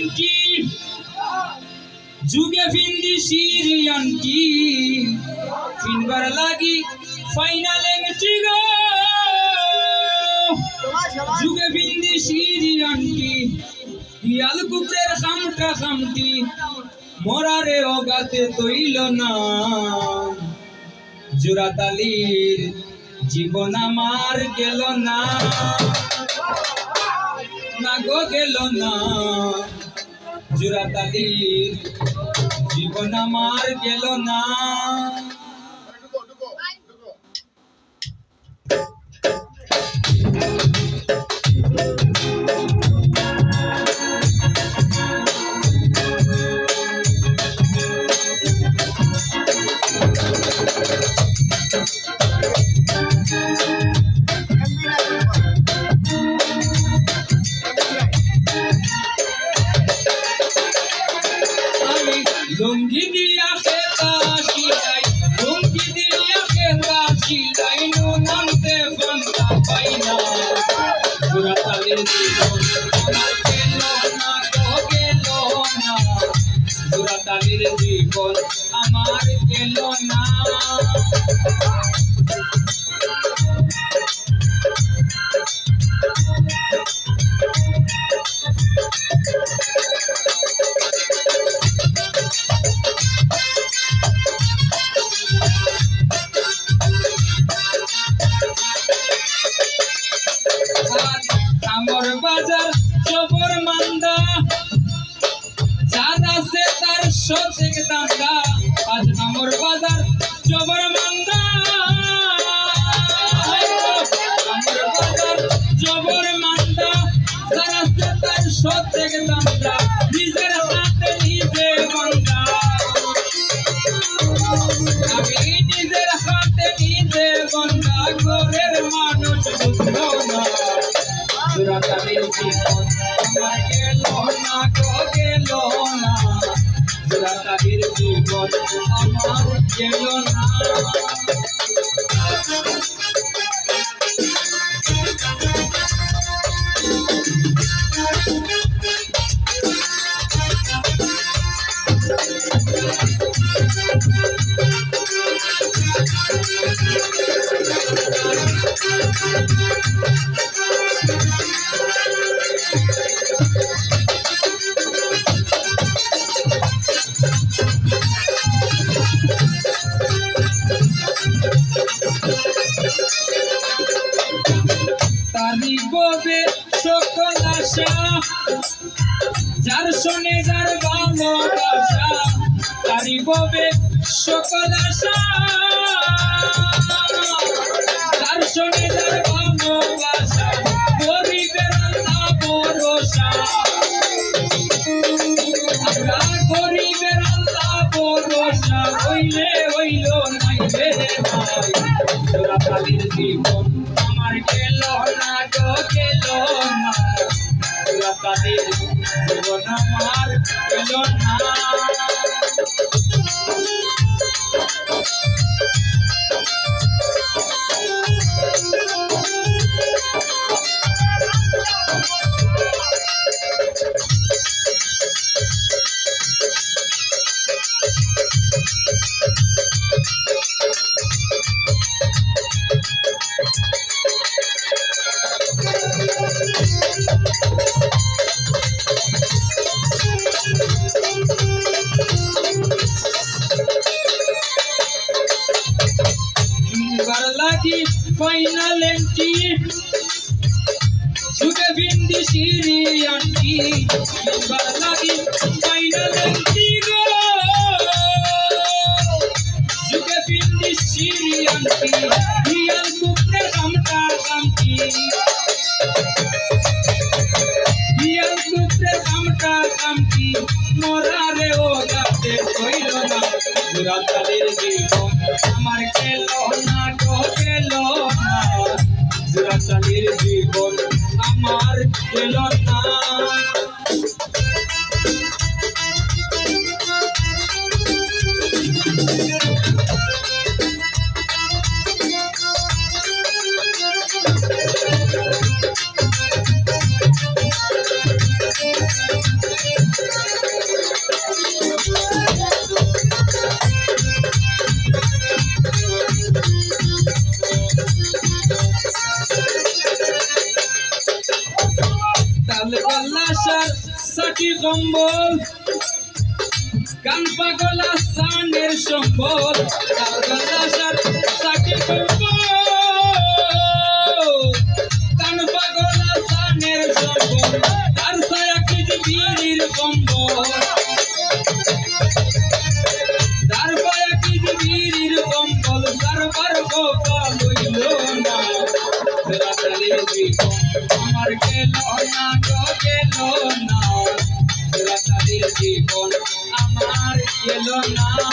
লেংটি যুগে ফিন্দি সিরিয়ানটি ফিনবার লাগি ফাইনাল লেংটি গো। যুগে ফিন্দি সিরিয়ানটি ইয়াল কুকুরের খামটা খামটি মরারে অগাতে তৈল না। জোড়াতালির জীবন আমার গেল না না গো গেল না। জোড়াতালির জীবন আমার গেল না। জীবন আমার গেল না। তার সঠিক দাঙ্গা। আজ আমার বাজার জবর গেল না তারি ববে সকল আশা। যার শোনে যার ভালোবাসা তারি ববে সকল আশা। যার শোনে আমার ফাইনাল এন্ট্রি যুগে বিন্দি সিরি আন্টি লাগি ফাইনাল এন্ট্রি গো যুগে বিন্দি সিরি আন্টি গল্লাসার সাকি কম্বল। গান পাগলা সানের সম্বল তাল সাকি কম্বল। গান পাগলা সানের সম্বল তার সায়া কিছু বীরির কম্বল। গেল না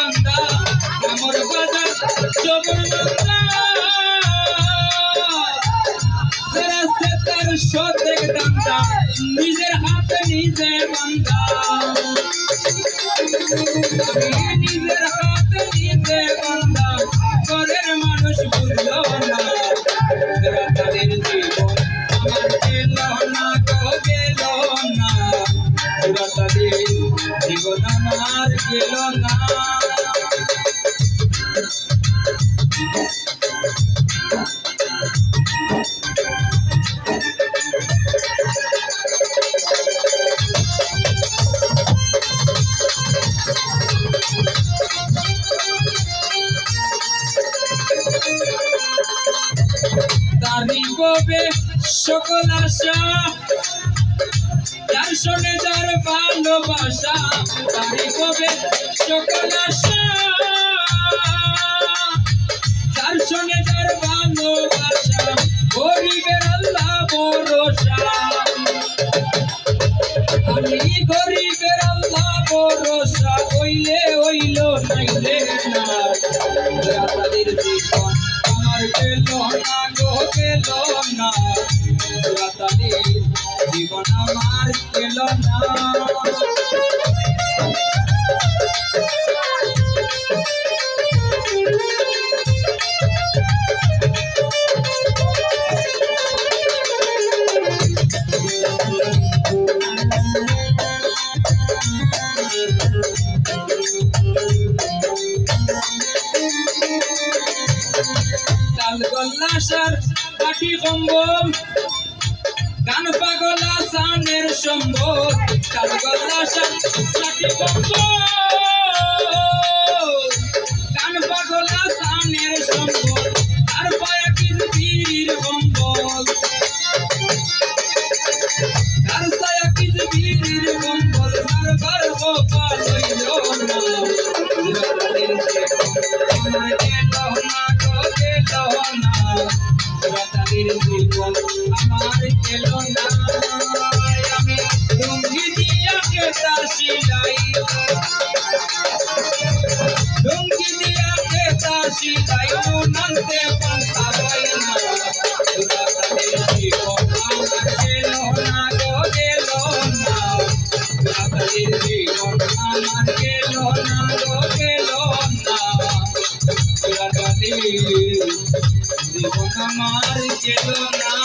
সত্যেক দান্দা কামর বাজার সে তার সত্যেক দান্দা নিজের হাতে নিজে নিজের হাতে আশা যার শোনে যার ভালোবাসা তারি কবে সকল আশা। যার শোনে যার ভালোবাসা, গরিবের আল্লাহ ভরসা। আমি গরিবের আল্লাহ ভরসা, হইলে হইল নাইলে না তাদের জীবন আমার গেল না গো গেল না। জীবন আমার গেল না কাল গল্লাসার কাঠি কম্বল গান পাগলা সানের কাল কাঠি কম্বল। রাতালির জীবন আমার গেল না আমি লুঙ্গি দিয়া কেতা সিলাই লুঙ্গি দিয়া কেতা সিলাই নানতে পান্তা পাই না রাতালির জীবন আমার রাতালির জীবন আমার গেল না